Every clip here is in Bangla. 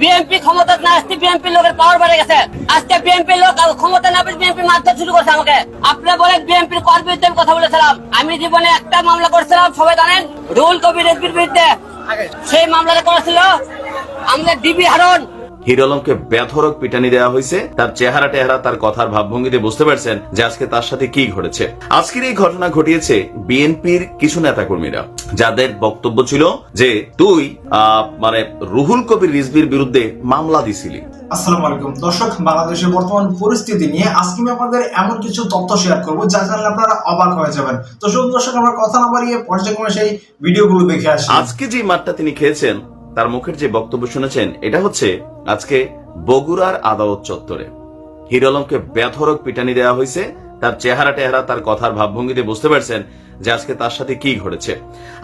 বিএনপি ক্ষমতা না আসতে বিএনপি লোকের পাওয়ার বেড়ে গেছে। আজকে বিএনপি লোক ক্ষমতা না পেয়ে বিএনপি মারতে শুরু করছে আমাকে। আপনি বলে বিএনপির কর বিরুদ্ধে আমি কথা বলেছিলাম। আমি জীবনে একটা মামলা করেছিলাম সবাই জানেন রুল কবির বিরুদ্ধে। সেই মামলাটা করেছিল আমাদের ডিবি হারন। হিরো আলমকে বেধরক পিটানি দেওয়া হয়েছে। তার চেহারা টেহারা তার কথার ভাবভঙ্গিতে বুঝতে পারছেন যে আজকে তার সাথে কি ঘটেছে। আজকের এই ঘটনা ঘটিয়েছে বিএনপির কিছু নেতাকর্মীরা যাদের বক্তব্য ছিল যে তুই মানে রুহুল কবির রিজবির বিরুদ্ধে মামলা দিছিলি। আসসালামু আলাইকুম। দর্শক বাংলাদেশের বর্তমান পরিস্থিতি নিয়ে আজকে আমি আপনাদের এমন কিছু তথ্য শেয়ার করব যা জানলে আপনারা অবাক হয়ে যাবেন। তো দর্শক আমরা কথা না বাড়িয়ে পর্যায়ক্রমে সেই ভিডিওগুলো দেখে আসি। আজকে যে মাঠটা তিনি খেয়েছেন তার মুখের যে বক্তব্য শুনেছেন, এটা হচ্ছে আজকে বগুড়ার আদালত চত্বরে। হিরো আলমকে বেধরক পিটানি দেওয়া হয়েছে। তার চেহারা টেহারা, তার কথার ভাবভঙ্গিতে বুঝতে পারছেন যে আজকে তার সাথে কি ঘটেছে।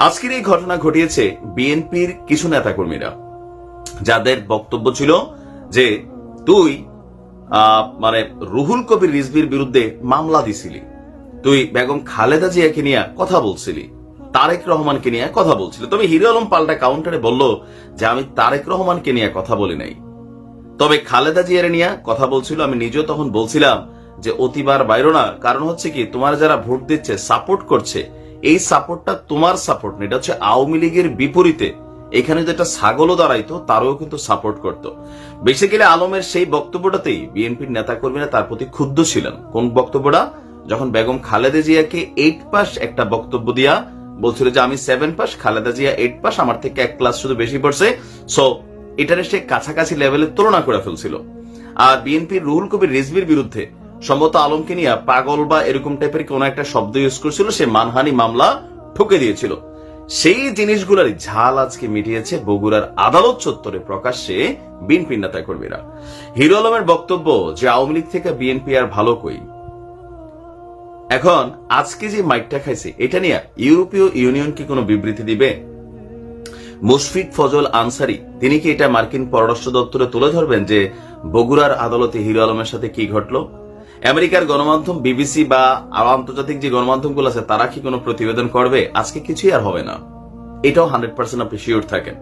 আজকের এই ঘটনা ঘটিয়েছে বিএনপির কিছু নেতাকর্মীরা, যাদের বক্তব্য ছিল যে, তুই মানে রুহুল কবির রিজবির বিরুদ্ধে মামলা দিছিলি। তুই বেগম খালেদা জিয়াকে নিয়ে কথা বলছিলি। তারেক রহমানকে নিয়ে কথা বলছিল। তবে হিরো আলম পাল্টা কাউন্টারে বলল যে, আমি তারেক রহমানকে নিয়ে কথা বলি নাই। তবে খালেদা জিয়ার নিয়ে কথা বলছিল, আমি নিজেও তখন বলছিলাম যে, অতিবার বাইরো না কারণ হচ্ছে কি, তোমার যারা ভোট দিচ্ছে সাপোর্ট করছে, এই সাপোর্টটা তোমার সাপোর্ট না। এটা হচ্ছে আওয়ামী লীগের বিপরীতে। এখানে যেটা ছাগলও দাঁড়াইতো, তারও কিন্তু সাপোর্ট করত। বেসিক্যালি আলমের সেই বক্তব্যটাতেই বিএনপির নেতাকর্মীরা তার প্রতি ক্ষুব্ধ ছিলেন। কোন বক্তব্যটা? যখন বেগম খালেদা জিয়াকে এইট পাস একটা বক্তব্য দিয়া বলছিল যে আমি seven pass Khaleda Zia eight pass আমার থেকে এক ক্লাস শুধু বেশি পড়ছে। সো এটারে সে কাছাকাছি লেভেলে তুলনা করে ফেলছিল। আর বিএনপির রুহুল কবির রিজবির বিরুদ্ধে সম্ভবত আলমকে নিয়ে পাগল বা এরকম টাইপের কোন একটা শব্দ ইউজ করছিল, সে মানহানি মামলা ঠুকে দিয়েছিল। সেই জিনিসগুলোরই ঝাল আজকে মিটিয়েছে বগুড়ার আদালত চত্বরে প্রকাশ্যে বিএনপি নেতা কর্মীরা হিরো আলমের বক্তব্য যে আওয়ামী লীগ থেকে বিএনপি আর ভালো কই? এখন, আজকে যে মাইকটা খাইছে, এটা নিয়ে ইউরোপীয় ইউনিয়ন কি কোনো বিবৃতি দিবে? মুশফিক ফজল আনসারি, তিনি কি এটা মার্কিন পররাষ্ট্র দপ্তরে তুলে ধরবেন যে বগুড়ার আদালতে হিরো আলমের সাথে কি ঘটলো? আমেরিকার গণমাধ্যম বিবিসি বা আন্তর্জাতিক যে গণমাধ্যমগুলো আছে, তারা কি কোনো প্রতিবেদন করবে? আজকে কিছুই আর হবে না। এটাও হান্ড্রেড পার্সেন্ট আপনি শিওর থাকেন।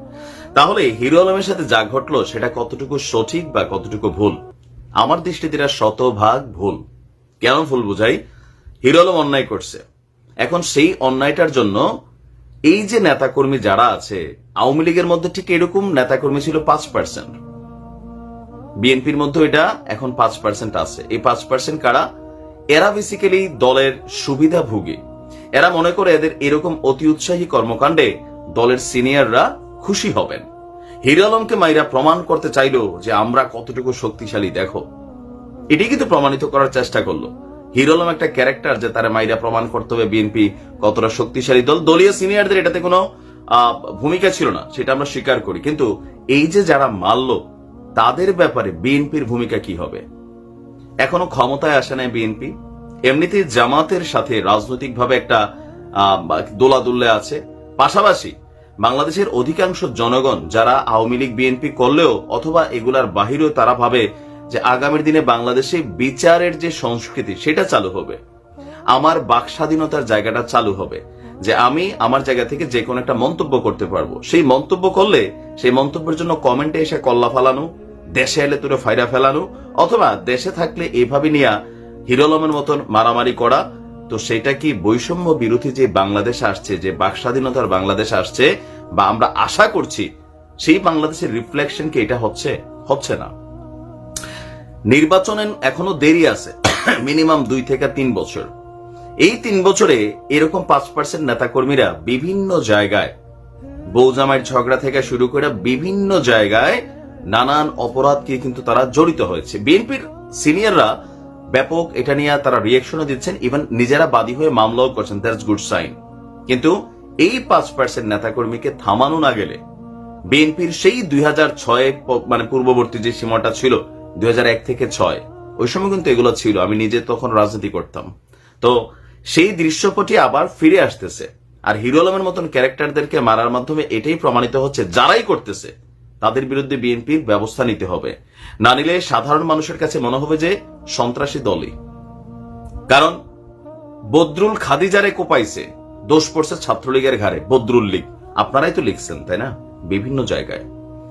তাহলে হিরো আলমের সাথে যা ঘটলো, সেটা কতটুকু সঠিক বা কতটুকু ভুল? আমার দৃষ্টিতে এটা শতভাগ ভুল। কেন ভুল বুঝাই? হিরো অন্যায় করছে। এখন সেই অন্যায়টার জন্য এই যে নেতাকর্মী যারা আছে, আওয়ামী লীগের মধ্যে ঠিক এরকম নেতাকর্মী ছিল পাঁচ পার্সেন্ট বিএনপির মধ্যে এটা এখন পাঁচ পার্সেন্ট আছে। এই পাঁচ পার্সেন্ট কারা? এরা বেসিক্যালি দলের সুবিধা ভুগে এরা মনে করে এদের এরকম অতি উৎসাহী কর্মকাণ্ডে দলের সিনিয়ররা খুশি হবেন। হিরো আলমকে মাইরা প্রমাণ করতে চাইলো যে আমরা কতটুকু শক্তিশালী, দেখো। এটি কিন্তু প্রমাণিত করার চেষ্টা করল। হিরো আলম একটা ক্যারেক্টার যে তারা মাইরা প্রমাণ করতে হবে বিএনপি কতটা শক্তিশালী দল। দলীয় সিনিয়রদের এটাতে কোনো ভূমিকা ছিল না, সেটা আমরা স্বীকার করি। কিন্তু এই যে যারা মারল, তাদের ব্যাপারে বিএনপির ভূমিকা কি হবে? এখনও ক্ষমতায় আসে নাই বিএনপি এমনিতেই জামাতের সাথে রাজনৈতিকভাবে একটা দোলাদুল্লে আছে। পাশাপাশি বাংলাদেশের অধিকাংশ জনগণ যারা আওয়ামী লীগ বিএনপি করলেও অথবা এগুলার বাহিরেও তারা ভাবে যে আগামীর দিনে বাংলাদেশে বিচারের যে সংস্কৃতি, সেটা চালু হবে। আমার বাক স্বাধীনতার জায়গাটা চালু হবে। যে আমি আমার জায়গা থেকে যে কোনো একটা মন্তব্য করতে পারব। সেই মন্তব্য করলে, সেই মন্তব্যের জন্য কমেন্টে এসে কল্লা ফালানো, দেশে এলে তুলে ফাইরা ফেলানো, অথবা দেশে থাকলে এভাবে নিয়ে হিরোলমের মতন মারামারি করা, তো সেটা কি বৈষম্য বিরোধী যে বাংলাদেশ আসছে, যে বাক স্বাধীনতার বাংলাদেশ আসছে, বা আমরা আশা করছি, সেই বাংলাদেশের রিফ্লেকশন কি এটা হচ্ছে? হচ্ছে না। নির্বাচনে এখনও দেরি আছে, মিনিমাম দুই থেকে তিন বছর। এই তিন বছরে এরকম পাঁচ পার্সেন্ট নেতাকর্মীরা বিভিন্ন জায়গায় বৌজামাইয়ের ঝগড়া থেকে শুরু করে বিভিন্ন জায়গায় নানান অপরাধকে কিন্তু তারা জড়িত হয়েছে। বিএনপির সিনিয়ররা ব্যাপক এটা নিয়ে তারা রিয়েকশনও দিচ্ছেন ইভেন নিজেরা বাদী হয়ে মামলাও করছেন দ্যাটস গুড সাইন কিন্তু এই পাঁচ পার্সেন্ট নেতাকর্মীকে থামানো না গেলে বিএনপির সেই দুই হাজার ছয়ে মানে পূর্ববর্তী যে সীমাটা ছিল দুই হাজার এক থেকে ছয়। ওই সময় কিন্তু এগুলো ছিল, আমি নিজে তখন রাজনীতি করতাম। তো সেই দৃশ্যপটি আবার ফিরে আসতেছে। আর হিরো আলমের মতন ক্যারেক্টারদেরকে মারার মাধ্যমে এটাই প্রমাণিত হচ্ছে, যারাই করতেছে, তাদের বিরুদ্ধে বিএনপির ব্যবস্থা নিতে হবে। না নিলে সাধারণ মানুষের কাছে মনে হবে যে সন্ত্রাসী দলই। কারণ বদরুল খাদিজারে কোপাইছে, দোষ পড়ছে ছাত্রলীগের ঘাড়ে, বদরুল লীগ। আপনারাই তো লিখছেন, তাই না? বিভিন্ন জায়গায়।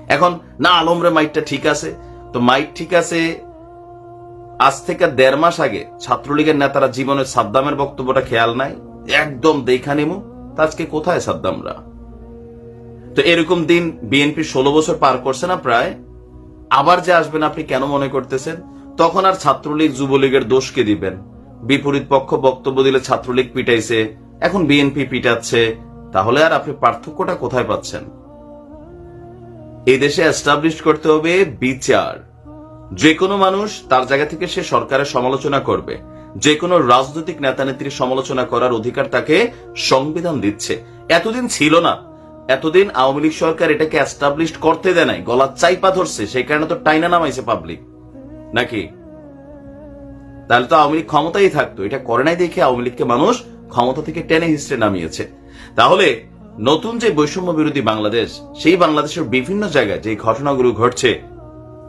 এখন, না আলমরে মাইকটা ঠিক আছে তো মাইক ঠিক আছে? আজ থেকে দেড় মাস আগে ছাত্রলীগের নেতারা জীবনের সাদ্দামের বক্তব্যটা খেয়াল নাই? একদম দেখা নেমু। আজকে কোথায় সাদ্দামরা? তো এরকম দিন বিএনপি ষোলো বছর পার করছে না প্রায়? আবার যে আসবেন আপনি কেন মনে করতেছেন? তখন আর ছাত্রলীগ যুবলীগের দোষকে দিবেন? বিপরীত পক্ষ বক্তব্য দিলে ছাত্রলীগ পিটাইছে, এখন বিএনপি পিটাচ্ছে, তাহলে আর আপনি পার্থক্যটা কোথায় পাচ্ছেন? এই দেশে এস্টাবলিশ করতে হবে বিচার। যে কোনো মানুষ তার জায়গা থেকে সে সরকারের সমালোচনা করবে। যে কোনো রাজনৈতিক নেতা নেত্রীর সমালোচনা করার অধিকার তাকে সংবিধান দিচ্ছে। এতদিন ছিল না। এতদিন আওয়ামী লীগ সরকার এটাকে এস্টাবলিশ করতে দেয় নাই গলার চাইপা ধরছে, সেই কারণে তো টাইনা নামাইছে পাবলিক নাকি? তাহলে তো আওয়ামী লীগ ক্ষমতাই থাকতো। এটা করে নাই দেখে আওয়ামী লীগকে মানুষ ক্ষমতা থেকে টেনে হিস্ট্রে নামিয়েছে। তাহলে নতুন যে বৈষম্য বিরোধী বাংলাদেশ, সেই বাংলাদেশের বিভিন্ন জায়গায় যে ঘটনাগুলো ঘটছে,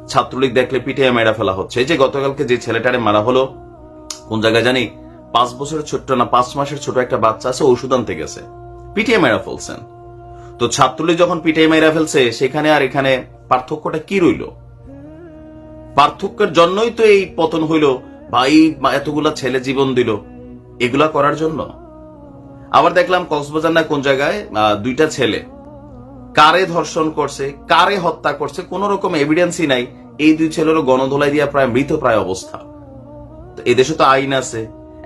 ছাত্রলীগ দেখলে পিটিয়ে মেরা ফেলা হচ্ছে। যে গতকালকে যে ছেলেটারে মারা হলো, কোন জায়গায় জানি পাঁচ বছরের ছোট্ট না, পাঁচ মাসের ছোট একটা বাচ্চা আছে, ওষুধ আনতে গেছে। পিটিয়ে মেরা ফেলছেন। তো ছাত্রলীগ যখন পিটিয়ে মেরা ফেলছে, সেখানে আর এখানে পার্থক্যটা কি রইল? পার্থক্যের জন্যই তো এই পতন হইল। এই এতগুলা ছেলে জীবন দিল। এগুলা করার জন্য? আবার দেখলাম কক্সবাজার না কোন জায়গায় দুইটা ছেলে। কারে ধর্ষণ করছে, কারে হত্যা করছে, কোন রকম এভিডেন্সই নাই। এই দুই ছেলেরও গণধোলাই দিয়া প্রায় মৃত প্রায় অবস্থা। এদেশে তো আইন আছে।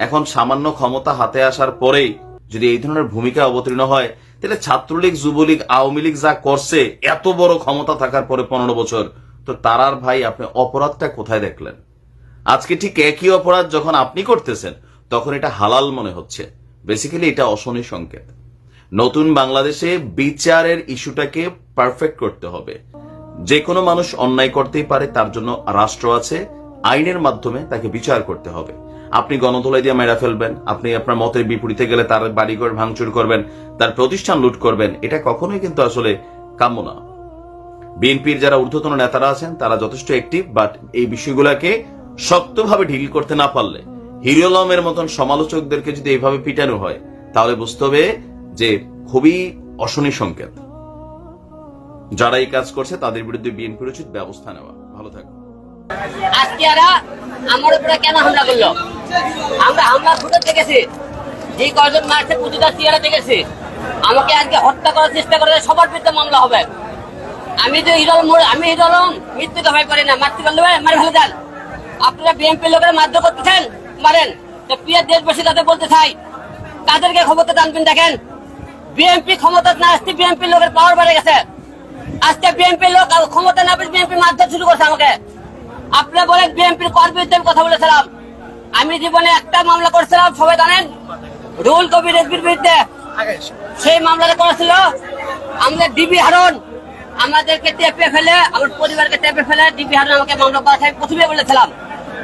এখন সামান্য ক্ষমতা হাতে আসার পরেই যদি এই ধরনের ভূমিকা অবতীর্ণ হয়, তাহলে ছাত্রলীগ, যুবলীগ, আওয়ামী লীগ যা করছে, এত বড় ক্ষমতা থাকার পরে পনেরো বছর, তো তারার ভাই আপনি অপরাধটা কোথায় দেখলেন? আজকে ঠিক একই অপরাধ যখন আপনি করতেছেন, তখন এটা হালাল মনে হচ্ছে। বেসিক্যালি এটা অশনি সংকেত। নতুন বাংলাদেশে বিচারের ইস্যুটাকে পারফেক্ট করতে হবে। যে কোনো মানুষ অন্যায় করতেই পারে, তার জন্য রাষ্ট্র আছে, আইনের মাধ্যমে তাকে বিচার করতে হবে। আপনি গণধোলাই দিয়ে মেরা ফেলবেন, আপনি আপনার মতের বিপরীতে গেলে তার বাড়িঘর ভাঙচুর করবেন, তার প্রতিষ্ঠান লুট করবেন, এটা কখনোই কিন্তু আসলে কাম্য না। বিএনপির যারা ঊর্ধ্বতন নেতারা আছেন, তারা যথেষ্ট অ্যাক্টিভ বাট এই বিষয়গুলোকে শক্তভাবে ঢিল করতে না পারলে হিরো আলমের মতন সমালোচকদেরকে যদি এইভাবে পিটানো হয়, তাহলে বুঝতে হবে যে খুবই অশনি সংকেত। যারা এই কাজ করছে, তাদের বিরুদ্ধে বিএনপির উচিত ব্যবস্থা নেওয়া। ভালো থাকবে আজকে এরা আমার উপরে কেন হামলা করল? আমরা হামলার ফুটে দেখেছি। যে কয়জন মারছে প্রতিটা চেয়ারে দেখেছি। আমাকে আজকে হত্যা করার চেষ্টা করে সবার বিরুদ্ধে মামলা হবে। আমি তো হিরল আমি হিরল মৃত্যুকে ভয় করি না। মারতে পারলে মারি ভালো দেন। আপনারা বিএনপি লোকের মারধর করতেছেন? মারেন। তো দেশবাসী, তাদের বলতে চাই কাদেরকে ক্ষমতা টানবেন দেখেন বিএনপি ক্ষমতা না আসতে বিএনপি লোকের পাওয়ার বেড়ে গেছে। আজকে বিএনপি লোক ক্ষমতা না পেয়ে বিএনপি মারধর শুরু করছে আমাকে। আপনি বলেন বিএনপির কর বিরুদ্ধে আমি কথা বলেছিলাম। আমি জীবনে একটা মামলা করেছিলাম, সবাই জানেন রুল কবির রেজবির বিরুদ্ধে। সেই মামলাটা করেছিল আমাদের ডিবি হারন, আমাদেরকে টেপে ফেলে, আমার পরিবারকে টেপে ফেলে ডিবি হারন আমাকে মামলা করা প্রথমে বলেছিলাম।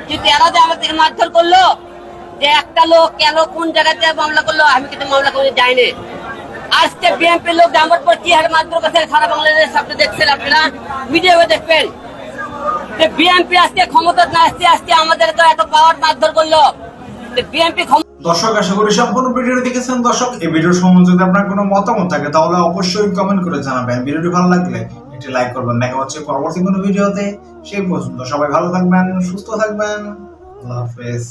কিন্তু এরা যে আমাদেরকে মারধর করল, যে একটা লোক কেন, কোন জায়গাতে মামলা করল, আমি কিন্তু মামলা করে যাইনি। আজকে লোক যে পর কি হারে মারধর করছে, সারা বাংলাদেশ আপনি দেখছেন আপনারা ভিডিও দেখবেন। যে বিএনপি আজকে ক্ষমতা না আসতে আমাদের তো এত পাওয়ার মারধর করল। বিএনপি দর্শক, আশা করি সম্পূর্ণ ভিডিওটি দেখেছেন। দর্শক, এই ভিডিও সম্বন্ধে যদি আপনার কোনো মতামত থাকে, তাহলে অবশ্যই কমেন্ট করে জানাবেন। ভিডিওটি ভালো লাগলে একটি লাইক করবেন। দেখা হচ্ছে পরবর্তী কোনো ভিডিওতে। সেই পর্যন্ত সবাই ভালো থাকবেন, সুস্থ থাকবেন। আল্লাহ হাফেজ।